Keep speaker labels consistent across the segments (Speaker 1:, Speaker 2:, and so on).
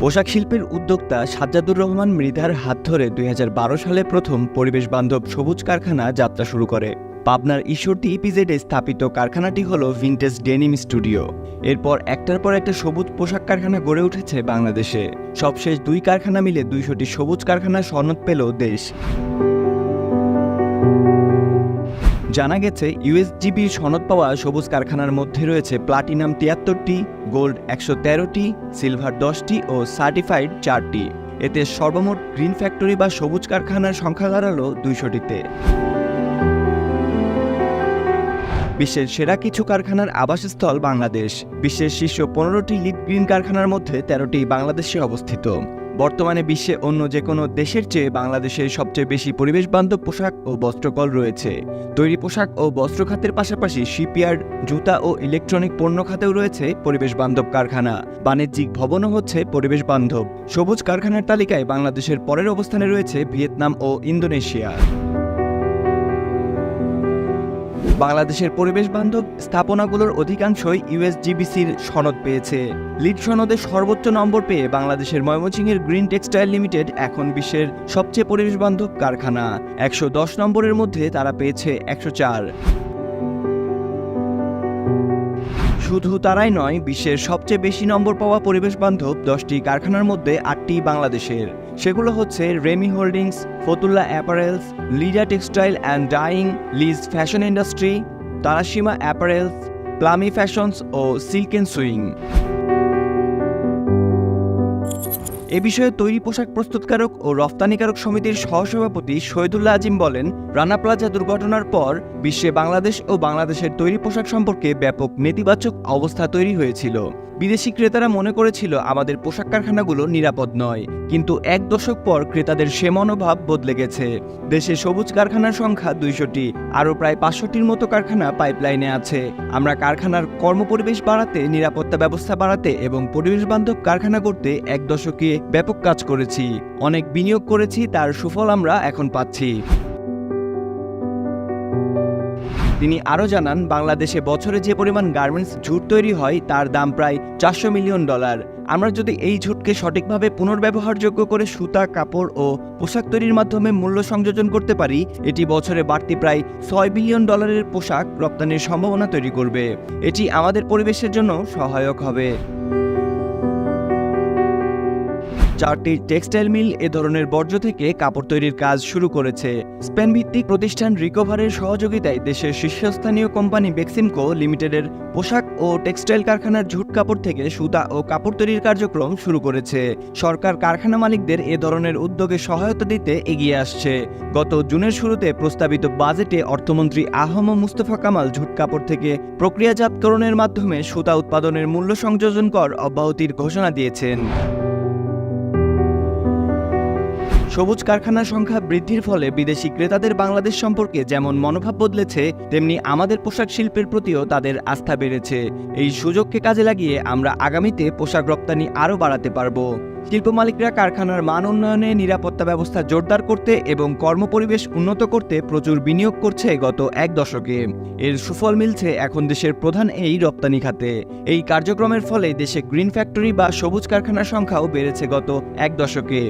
Speaker 1: পোশাক শিল্পের উদ্যোক্তা সাজ্জাদুর রহমান মৃধার হাত ধরে দুই হাজার বারো সালে প্রথম পরিবেশ বান্ধব সবুজ কারখানা যাত্রা শুরু করে। পাবনার ঈশ্বরদী ইপিজেডে স্থাপিত কারখানাটি হল ভিনটেজ ডেনিম স্টুডিও এরপর একটার পর একটা সবুজ পোশাক কারখানা গড়ে উঠেছে বাংলাদেশে। সবশেষ দুই কারখানা মিলে দুইশোটি সবুজ কারখানা সনদ পেল দেশ। জানা গেছে ইউএসজিবির সনদ পাওয়া সবুজ কারখানার মধ্যে রয়েছে প্লাটিনাম তিয়াত্তরটি, গোল্ড একশো তেরোটি, সিলভার দশটি ও সার্টিফাইড চারটি। এতে সর্বমোট গ্রিন ফ্যাক্টরি বা সবুজ কারখানার সংখ্যা দাঁড়াল দুইশোটিতে। বিশ্বের সেরা কিছু কারখানার আবাসস্থল বাংলাদেশ। বিশ্বের শীর্ষ পনেরোটি লিড গ্রিন কারখানার মধ্যে তেরোটি বাংলাদেশে অবস্থিত। বর্তমানে বিশ্বে অন্য যে কোনো দেশের চেয়ে বাংলাদেশে সবচেয়ে বেশি পরিবেশ বান্ধব পোশাক ও বস্ত্রকল রয়েছে। তৈরি পোশাক ও বস্ত্র খাতের পাশাপাশি শিপইয়ার্ড, জুতা ও ইলেকট্রনিক পণ্য খাতেও রয়েছে পরিবেশ বান্ধব কারখানা। বাণিজ্যিক ভবনও হচ্ছে পরিবেশ বান্ধব। সবুজ কারখানার তালিকায় বাংলাদেশের পরের অবস্থানে রয়েছে ভিয়েতনাম ও ইন্দোনেশিয়া। বাংলাদেশের পরিবেশ বান্ধব স্থাপনাগুলোর অধিকাংশই ইউএসজিবিসির সনদ পেয়েছে। লিড সনদে সর্বোচ্চ নম্বর পেয়ে বাংলাদেশের ময়মনসিংহের গ্রিন টেক্সটাইল লিমিটেড এখন বিশ্বের সবচেয়ে পরিবেশ বান্ধব কারখানা। একশো দশ নম্বরের মধ্যে তারা পেয়েছে একশো চার। শুধু তারাই নয়, বিশ্বের সবচেয়ে বেশি নম্বর পাওয়া পরিবেশ বান্ধব দশটি কারখানার মধ্যে আটটি বাংলাদেশের। সেগুলো হচ্ছে Remi holdings, Fatullah apparels, Lida textile and dyeing, Liz fashion industry Tarasima apparels, Plummy fashions O silk and sewing. এ বিষয়ে তৈরি পোশাক প্রস্তুতকারক ও রফতানিকারক সমিতির সহসভাপতি শহীদুল্লাহ আজিম বলেন, রানা প্লাজা দুর্ঘটনার পর বিশ্বে বাংলাদেশ ও বাংলাদেশের তৈরি পোশাক সম্পর্কে ব্যাপক নেতিবাচক অবস্থা তৈরি হয়েছিল। বিদেশি ক্রেতারা মনে করেছিল আমাদের পোশাক কারখানাগুলো নিরাপদ নয়, কিন্তু এক দশক পর ক্রেতাদের সে মনোভাব বদলে গেছে। দেশে সবুজ কারখানার সংখ্যা দুইশোটি, আরও প্রায় পাঁচশোটির মতো কারখানা পাইপলাইনে আছে। আমরা কারখানার কর্মপরিবেশ বাড়াতে, নিরাপত্তা ব্যবস্থা বাড়াতে এবং পরিবেশ বান্ধব কারখানা করতে এক দশকে ব্যাপক কাজ করেছি। অনেক বিনিয়োগ করেছি, তার সুফল আমরা এখন পাচ্ছি। তিনি আরও জানান, বাংলাদেশে বছরে যে পরিমাণ গার্মেন্টস ঝুট তৈরি হয়, তার দাম প্রায় চারশো মিলিয়ন ডলার। আমরা যদি এই ঝুটকে সঠিকভাবে পুনর্ব্যবহারযোগ্য করে সুতা, কাপড় ও পোশাক তৈরির মাধ্যমে মূল্য সংযোজন করতে পারি, এটি বছরে বাড়তি প্রায় ছয় বিলিয়ন ডলারের পোশাক রপ্তানির সম্ভাবনা তৈরি করবে। এটি আমাদের পরিবেশের জন্য সহায়ক হবে। চারটি টেক্সটাইল মিল এ ধরনের বর্জ্য থেকে কাপড় তৈরির কাজ শুরু করেছে। স্পেন ভিত্তিক প্রতিষ্ঠান রিকভারের সহযোগিতায় দেশের শীর্ষস্থানীয় কোম্পানি বেক্সিমকো লিমিটেডের পোশাক ও টেক্সটাইল কারখানার ঝুট কাপড় থেকে সুতা ও কাপড় তৈরির কার্যক্রম শুরু করেছে। সরকার কারখানা মালিকদের এ ধরনের উদ্যোগে সহায়তা দিতে এগিয়ে আসছে। গত জুনের শুরুতে প্রস্তাবিত বাজেটে অর্থমন্ত্রী আহম মুস্তফা কামাল ঝুট কাপড় থেকে প্রক্রিয়াজাতকরণের মাধ্যমে সুতা উৎপাদনের মূল্য সংযোজন কর অব্যাহতির ঘোষণা দিয়েছেন। সবুজ কারখানার সংখ্যা বৃদ্ধির ফলে বিদেশি ক্রেতাদের বাংলাদেশ সম্পর্কে যেমন মনোভাব বদলেছে, তেমনি আমাদের পোশাক শিল্পের প্রতিও তাদের আস্থা বেড়েছে। এই সুযোগকে কাজে লাগিয়ে আমরা আগামীতে পোশাক রপ্তানি আরও বাড়াতে পারব। শিল্প মালিকরা কারখানার মান উন্নয়নে নিরাপত্তা ব্যবস্থা জোরদার করতে এবং কর্মপরিবেশ উন্নত করতে প্রচুর বিনিয়োগ করছে গত এক দশকে। এর সুফল মিলছে এখন দেশের প্রধান এই রপ্তানি খাতে। এই কার্যক্রমের ফলে দেশে গ্রিন ফ্যাক্টরি বা সবুজ কারখানার সংখ্যাও বেড়েছে গত এক দশকে।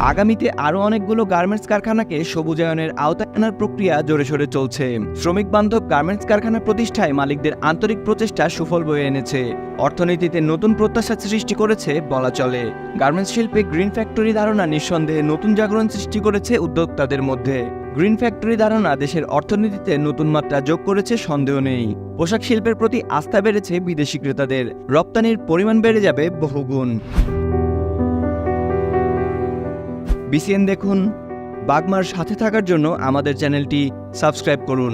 Speaker 1: আগামীতে আরও অনেকগুলো গার্মেন্টস কারখানাকে সবুজায়নের আওতায় আনার প্রক্রিয়া জোরে সোরে চলছে। শ্রমিক বান্ধব গার্মেন্টস কারখানা প্রতিষ্ঠায় মালিকদের আন্তরিক প্রচেষ্টা সুফল বয়ে এনেছে। অর্থনীতিতে নতুন প্রত্যাশা সৃষ্টি করেছে বলা চলে। গার্মেন্টস শিল্পে গ্রিন ফ্যাক্টরি ধারণা নিঃসন্দেহে নতুন জাগরণ সৃষ্টি করেছে উদ্যোক্তাদের মধ্যে। গ্রিন ফ্যাক্টরি ধারণা দেশের অর্থনীতিতে নতুন মাত্রা যোগ করেছে, সন্দেহ নেই। পোশাক শিল্পের প্রতি আস্থা বেড়েছে বিদেশি ক্রেতাদের। রপ্তানির পরিমাণ বেড়ে যাবে বহুগুণ। বিসিএন দেখুন। বাগমার সাথে থাকার জন্য আমাদের চ্যানেলটি সাবস্ক্রাইব করুন।